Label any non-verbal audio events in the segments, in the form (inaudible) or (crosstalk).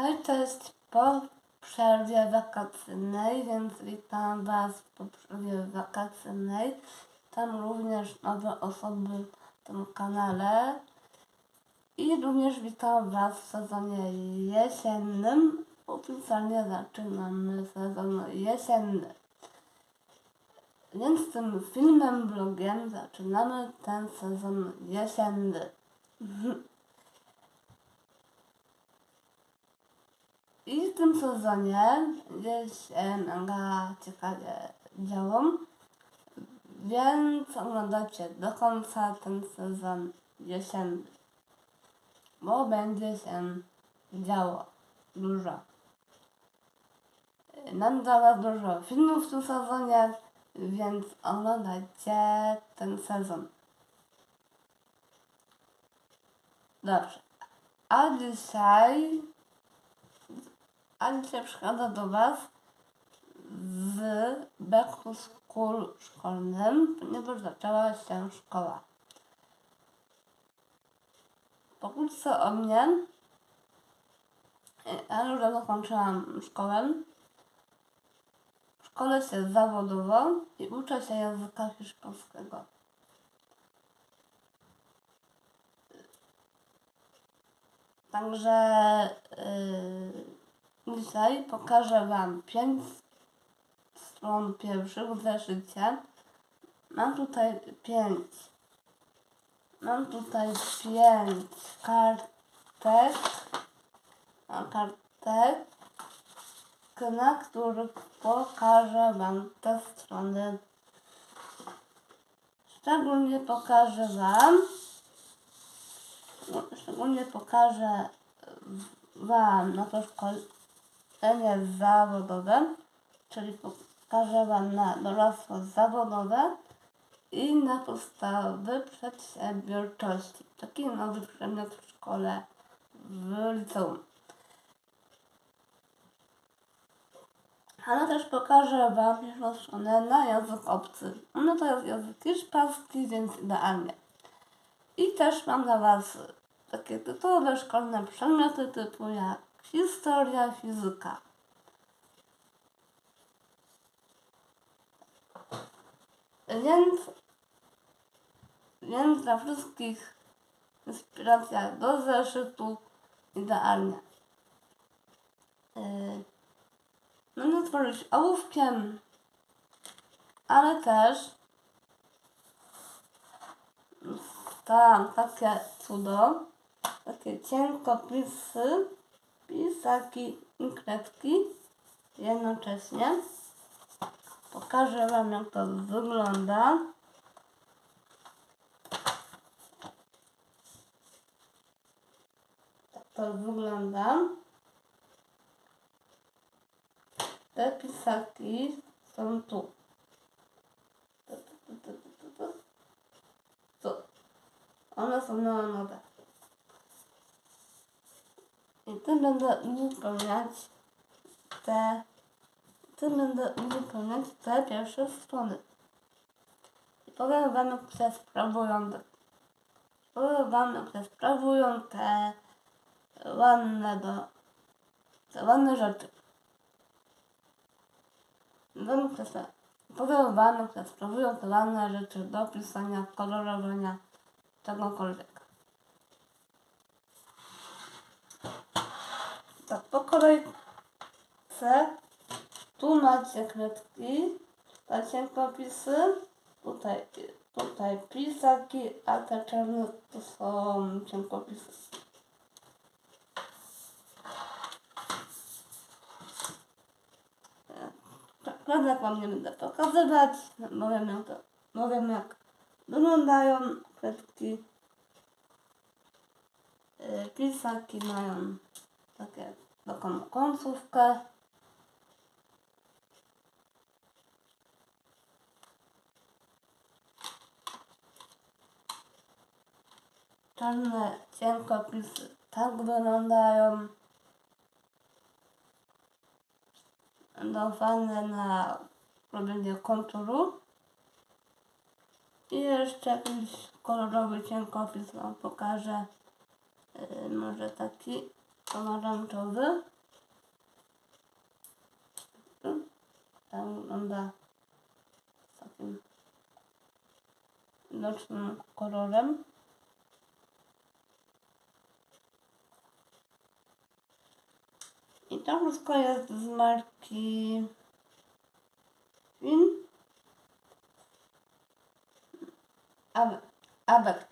Hej, cześć po przerwie wakacyjnej, więc witam Was po przerwie wakacyjnej. Tam również nowe osoby w tym kanale. I również witam Was w sezonie jesiennym. Oficjalnie zaczynamy sezon jesienny. Więc tym filmem, vlogiem zaczynamy ten sezon jesienny. (laughs) I w tym sezonie będzie się mega ciekawie działo. Więc oglądajcie do końca ten sezon jesienny. Bo będzie się działo dużo. Mam dla dużo filmów w tym sezonie, więc oglądajcie ten sezon. Dobrze. A dzisiaj a dzisiaj przychodzę do Was z back to school szkolnym, ponieważ zaczęła się szkoła. Pokrótce o mnie, ja już zakończyłam szkołę. Szkole się zawodowo i uczę się języka hiszpańskiego. Także yy, dzisiaj pokażę Wam pięć stron pierwszych w zeszycie. Mam tutaj pięć. Mam tutaj pięć kartek. Kartek, na których pokażę Wam te strony. Szczególnie pokażę Wam szczególnie pokażę Wam na to szkolenie zawodowe, czyli pokażę Wam na doradztwo zawodowe i na podstawy przedsiębiorczości. Taki nowy przedmiot w szkole w liceum. Ale też pokażę Wam stronę na język obcy. No to jest język hiszpański, więc idealnie. I też mam dla Was takie tytułowe szkolne przedmioty typu jak historia, fizyka. Więc, więc dla wszystkich inspiracja do zeszytu idealnie. Yy, Będę tworzyć ołówkiem, ale też tam takie cudo, takie cienkopisy, pisaki i kredki jednocześnie. Pokażę Wam jak to wygląda. Tak to wygląda. Te pisaki są tu. One są neonowe. I tym będę uzupełniać te tym będę uzupełniać te pierwsze strony. I powiem wam, jak sprawują powiem wam, jak te ładne do te ładne rzeczy. Wam, się, powiem wam, jak sprawują te ładne rzeczy do pisania, kolorowania czegokolwiek. Tak, po kolejce tu macie kredki, tutaj cienkopisy, tutaj, tutaj pisaki, a te czarne to są cienkopisy. Kredek wam nie będę pokazywać, bo wiem jak, to, bo wiem jak wyglądają kredki. Yy, Pisaki mają takie taką końcówkę. Czarne cienkopisy tak wyglądają. Fajne na robienie konturu. I jeszcze jakiś kolorowy cienkopis wam pokażę. Yy, może taki. Pomarańczowy. Tak wygląda z takim widocznym kolorem. I to wszystko jest z marki Fin. Abek. Abek.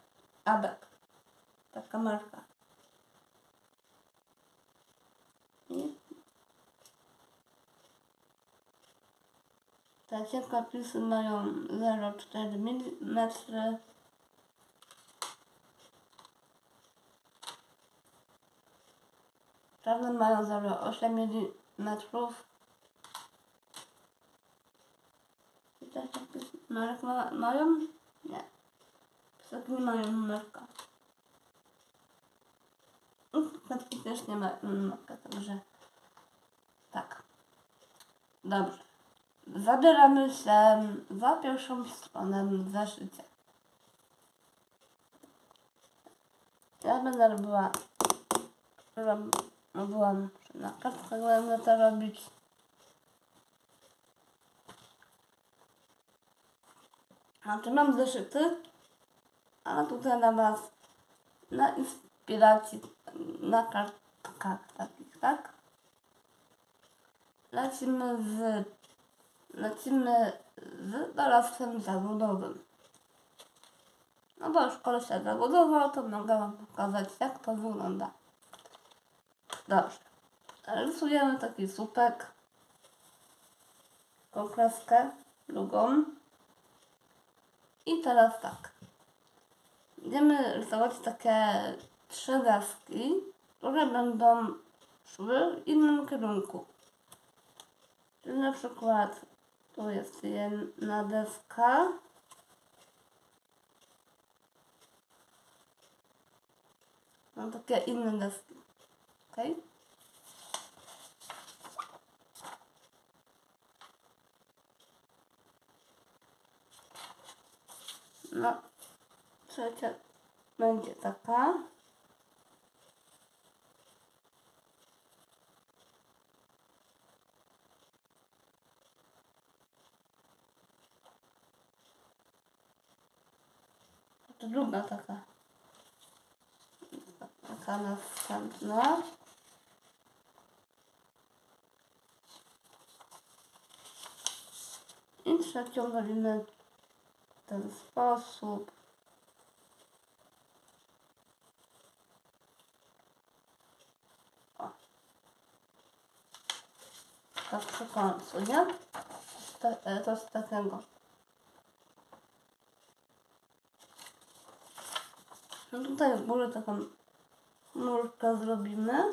Abek. Taka marka. I te ciekapisy mają 0,4 mm. Czarne mają 0,8 mm. I te ciekapisy marek ma, mają? Nie. Piosenki nie mają numerka. Piosenki też nie ma numerka, także tak. Dobrze. Zabieramy się za pierwszą stronę w zeszycie. Ja będę robiła, rob, robiłam na kartkach, będę to robić. Znaczy mam zeszyty, ale tutaj dla Was na inspiracji, na kartkach takich, tak? Lecimy z, lecimy z dorosłym zawodowym. No bo już koleś się zawodował, to mogę Wam pokazać jak to wygląda. Dobrze. Rysujemy taki słupek, taką kreskę, drugą. I teraz tak. Będziemy rysować takie trzy deski, które będą szły w innym kierunku. Czyli na przykład tu jest jedna deska. Mam takie inne deski. Ok? No, trzecia będzie taka. To druga taka. Taka następna. I trzecią robimy w ten sposób. Tak przy końcu, nie? To, e, to z takiego. No tutaj w górę taką nurkę zrobimy.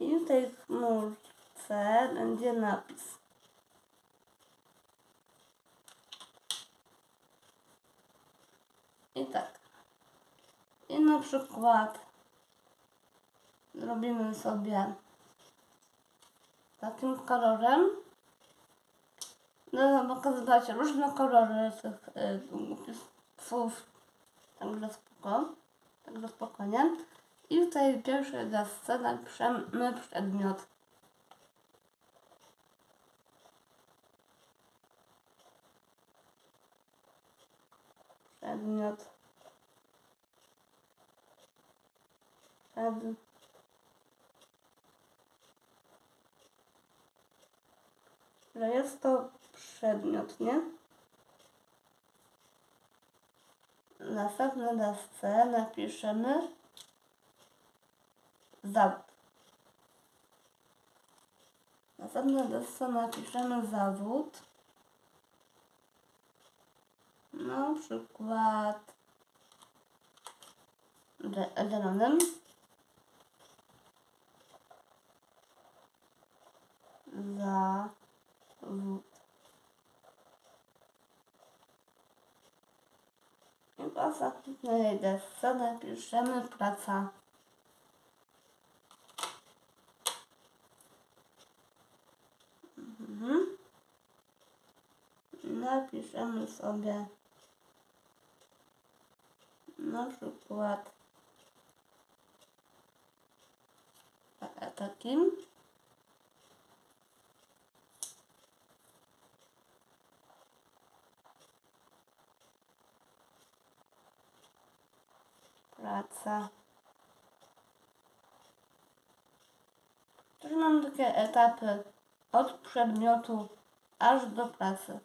I w tej chmurce będzie napis. I tak. I na przykład zrobimy sobie takim kolorem. No, pokazywać różne kolory tych słów. Także spoko. Także spokojnie. I w tej pierwszej desce napiszemy przedmiot. Przedmiot. Przedmiot. Że jest to przedmiot, nie? W następnej desce napiszemy zawód. W następnej desce napiszemy zawód. Na przykład zielonym. Za wód. I w ostatniej desce napiszemy praca. Mhm. napiszemy sobie na przykład ta- takim. Praca. Też mam takie etapy od przedmiotu aż do pracy.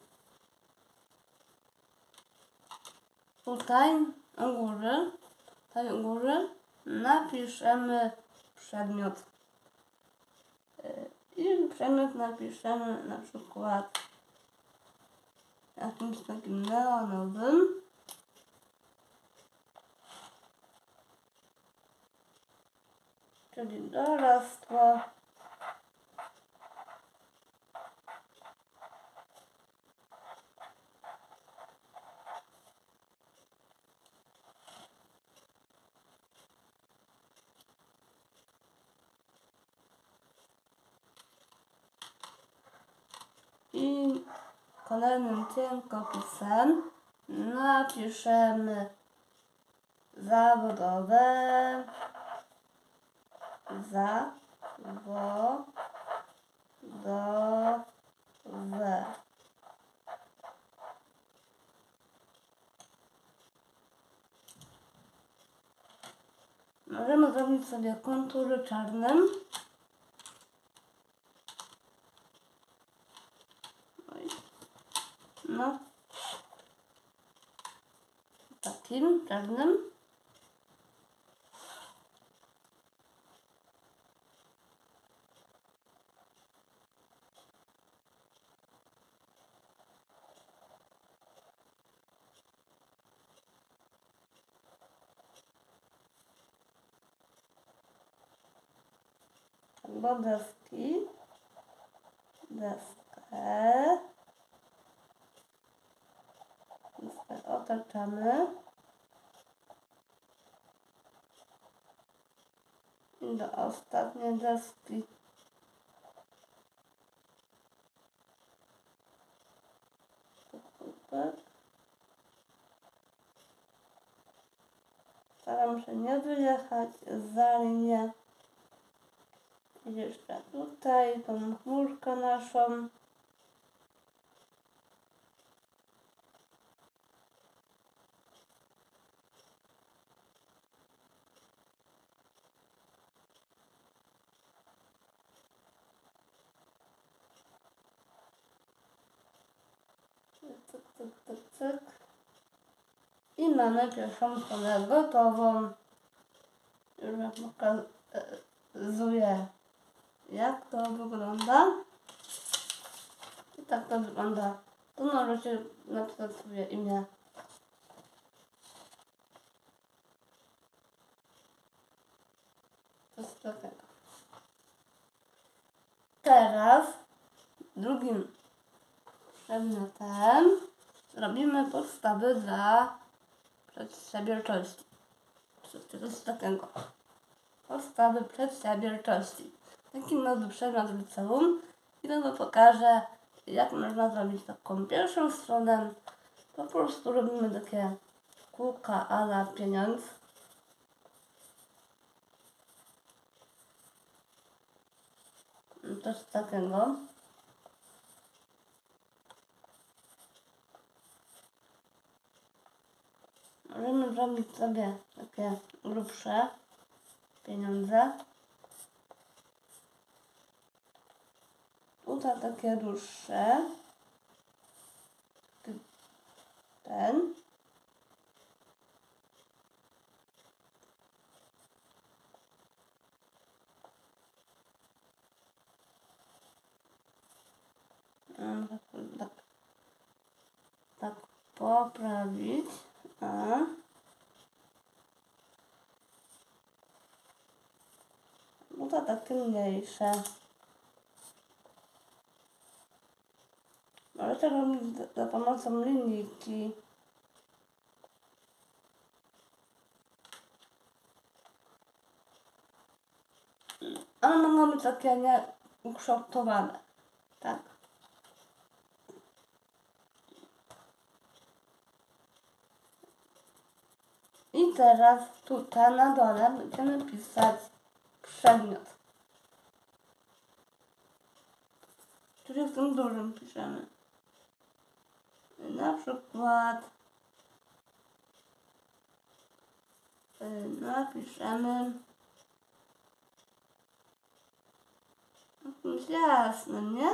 Tutaj u góry, tutaj u góry napiszemy przedmiot. Y, I przedmiot napiszemy na przykład jakimś takim neonowym. Czyli dorostło. I kolejnym cienkopisem napiszemy zawodowe zawodowe. Możemy zrobić sobie kontury czarnym. No. Takim czarnym. Albo deski. Deskę. Deskę otaczamy. I do ostatniej deski. Staram się nie wyjechać za linię. Jeszcze tutaj tą chmurkę naszą. Cyk, cyk, cyk, cyk. I mamy pierwszą stronę gotową. Już pokazuję jak to wygląda. I tak to wygląda. Tu możecie napisać sobie imię. Coś takiego. Teraz drugim przedmiotem robimy podstawy dla przedsiębiorczości. Coś takiego. Podstawy przedsiębiorczości. Taki nowy przedmiot w liceum i wam pokażę, jak można zrobić taką pierwszą stronę. Po prostu robimy takie kółka a la pieniądz. Coś takiego. Możemy zrobić sobie takie grubsze pieniądze. Tutaj takie dłuższe. Ten. Tak, tak, tak poprawić. A. No to takie mniejsze. tego za pomocą linijki. Ale no, mogą być takie nie ukształtowane. Tak. I teraz tutaj na dole będziemy pisać przedmiot. Czyli w tym dużym piszemy. Na przykład y, napiszemy jakimś jasnym, nie?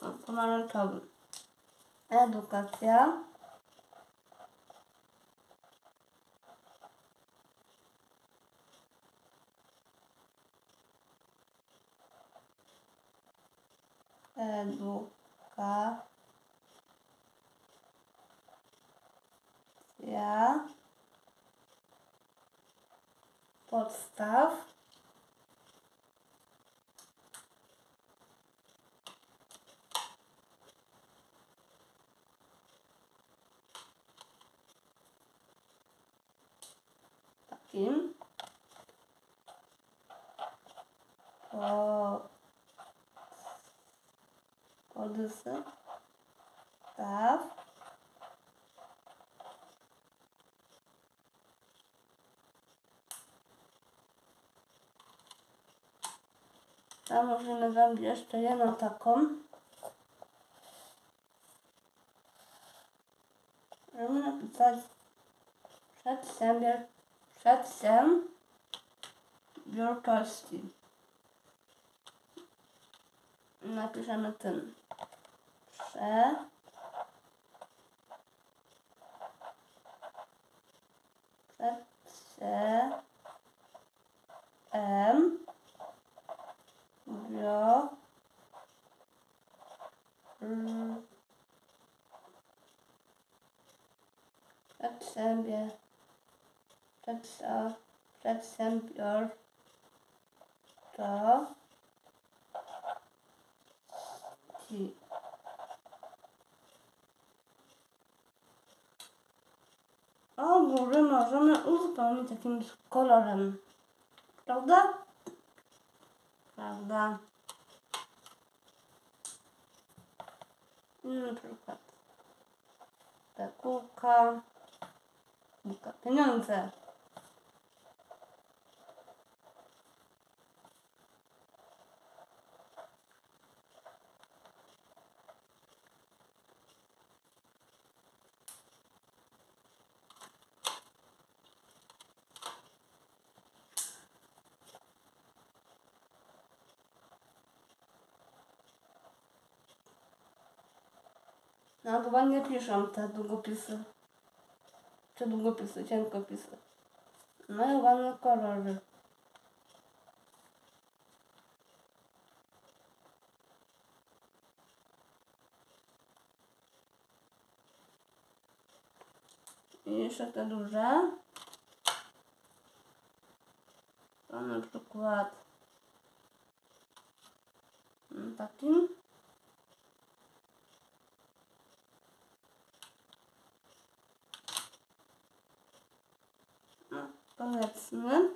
O, pomarańczowym. Edukacja. Edukacja. Podstaw. Takim. Po podstaw. Tam możemy zrobić jeszcze jedną taką. Możemy napisać przedsiębior przedsiębiorczości. Napiszemy tym. Prze Prze M Bio R Przedsiębior Przedsiębior Przedsiębior to ci O góry możemy uzupełnić jakimś kolorem. Prawda? Prawda. Na przykład ta kółka pieniądze. Chyba nie piszą te długopisy. Czy długopisy, cienkopisy. No i ładne kolory. I jeszcze te duże. To na przykład takim. No, powiedzmy.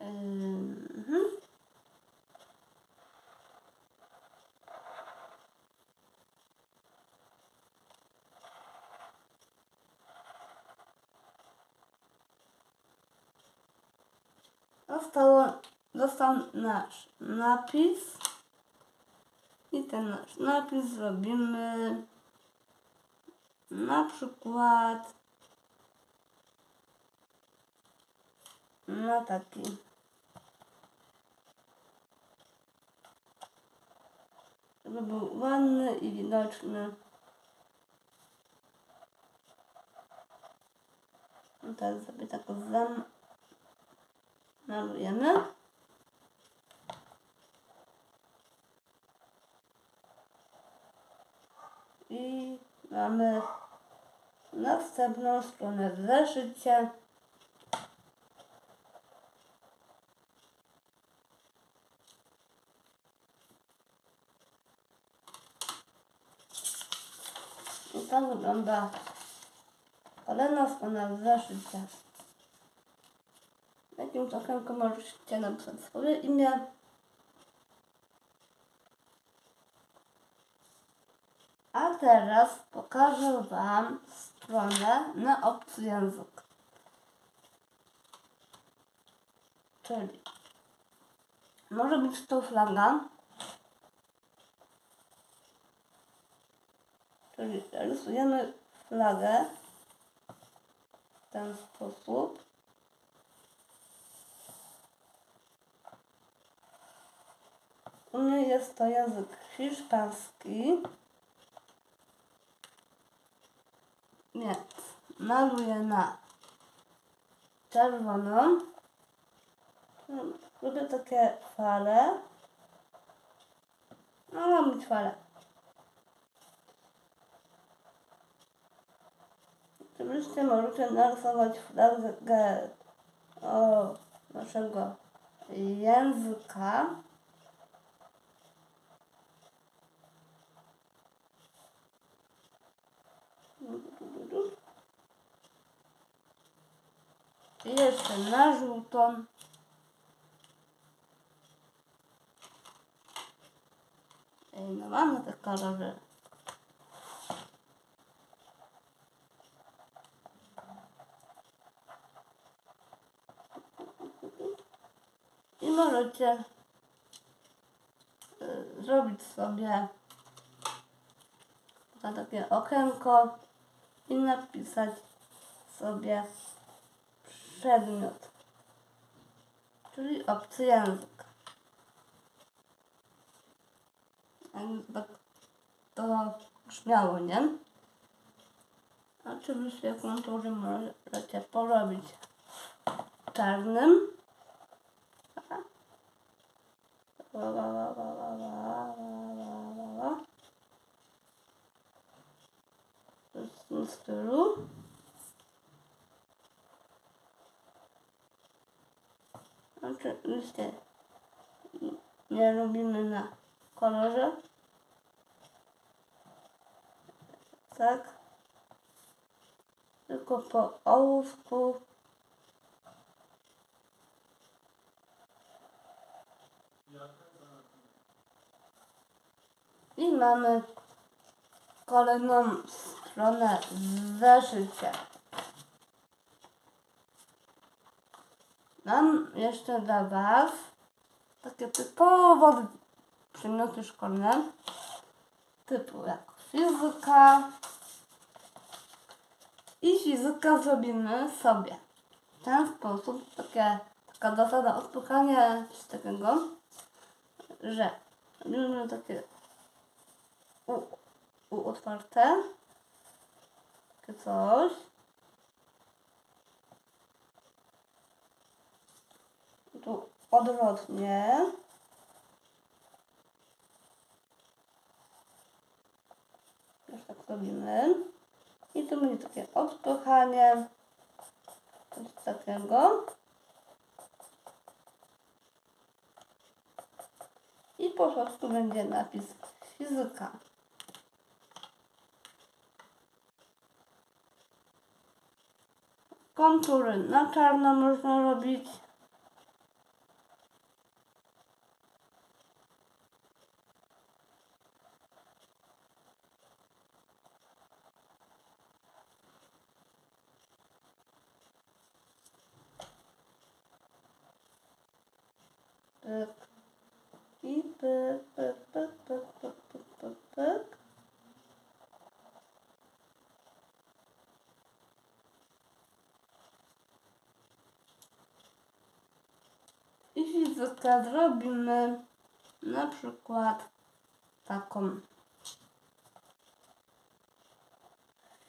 Mhm. Zostało, został nasz napis. I ten nasz napis zrobimy na przykład na taki. Żeby był ładny i widoczny. Teraz sobie tak zam malujemy. I mamy następną stronę w zeszycie. tak wygląda kolejna strona. W jakimś okienku możecie napisać swoje imię. A teraz pokażę Wam stronę na obcy język. Czyli może być to flaga, czyli rysujemy flagę w ten sposób. U mnie jest to język hiszpański. Więc maluję na czerwoną. Robię takie fale. No, mam być fale. Oczywiście możecie narysować flagę o naszego języka. I jeszcze na żółtą. Ej, no mamy te kolory. I możecie y, zrobić sobie na takie okienko i napisać sobie przedmiot, czyli obcy język. Jakby to brzmiało, nie? Oczywiście kontury możecie porobić czarnym. La. W tym stylu. Oczywiście nie robimy na kolorze. Tak. Tylko po ołówku. I mamy kolejną stronę zeszycia. Mam jeszcze dla Was takie typowe przedmioty szkolne, typu jak fizyka. I fizykę zrobimy sobie. W ten sposób, takie, taka zasada odpychania z takiego, że robimy takie u, u otwarte, takie coś. Tu odwrotnie. Już tak robimy. I tu będzie takie odpychanie. Coś takiego. I po środku będzie napis fizyka. Kontury na czarno można robić. Fizykę zrobimy na przykład taką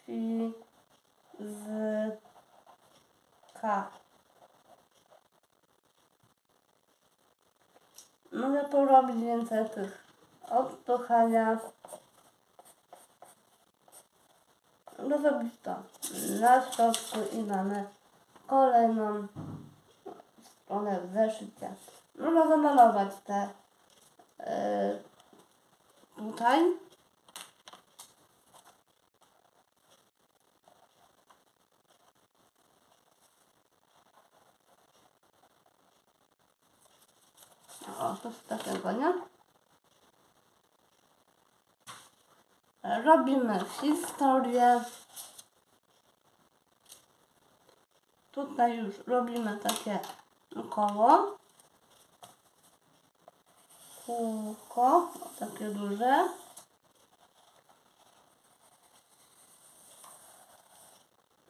fizyka. Mogę porobić więcej tych odpychania. Mogę zrobić to na środku i mamy kolejną stronę w. No, Można zamalować te yy, tutaj. O, coś takiego, nie? Robimy historię. Tutaj już robimy takie koło. Kółko, takie duże.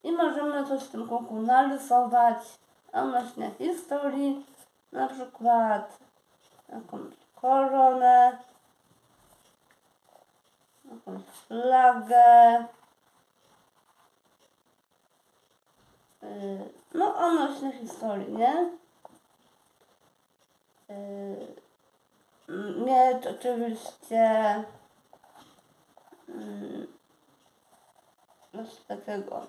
I możemy coś w tym kółku narysować odnośnie historii, na przykład jakąś koronę, jakąś flagę. Yy, No, odnośnie historii, nie? Mieć oczywiście yy, coś takiego.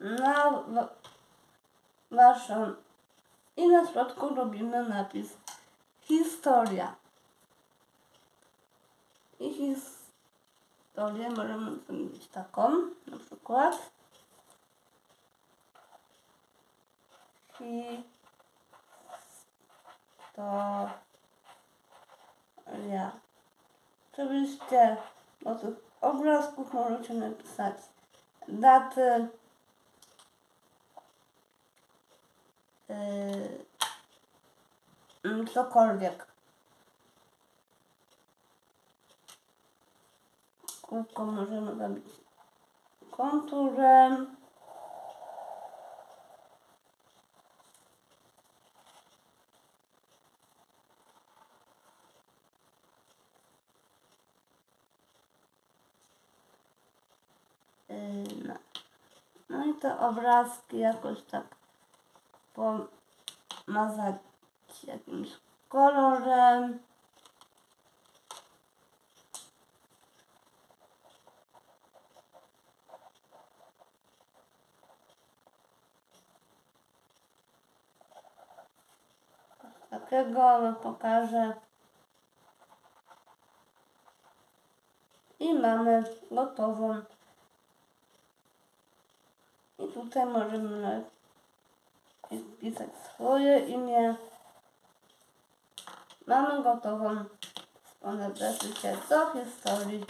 Na wa- waszą i na środku robimy napis historia. I historię możemy zrobić taką, na przykład. Historia. Oczywiście do tych obrazków możecie napisać daty, yy, cokolwiek. Kółko możemy zrobić konturem. No. no i te obrazki jakoś tak pomazać jakimś kolorem. No, pokażę. I mamy gotową. I tutaj możemy wpisać swoje imię. Mamy gotową stronę Wreszcie do historii.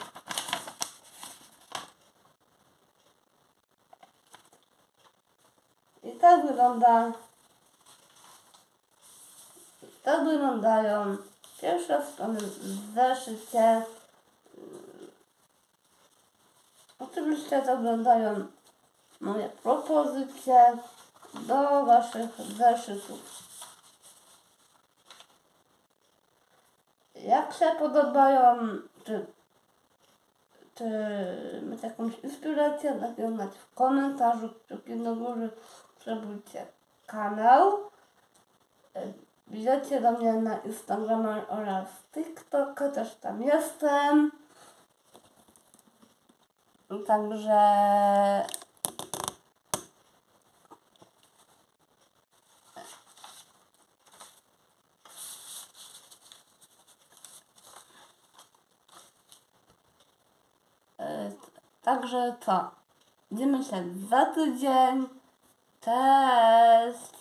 I tak wygląda tak wyglądają pierwsze w zeszycie. Oczywiście tak wyglądają moje propozycje do Waszych zeszytów. Jak się podobają, czy, czy macie jakąś inspirację, dajcie w komentarzu, kciuki do góry, subskrybujcie kanał. Wbijajcie do mnie na Instagrama oraz TikToka, też tam jestem. Także E, Także co? Widzimy się za tydzień. Cześć!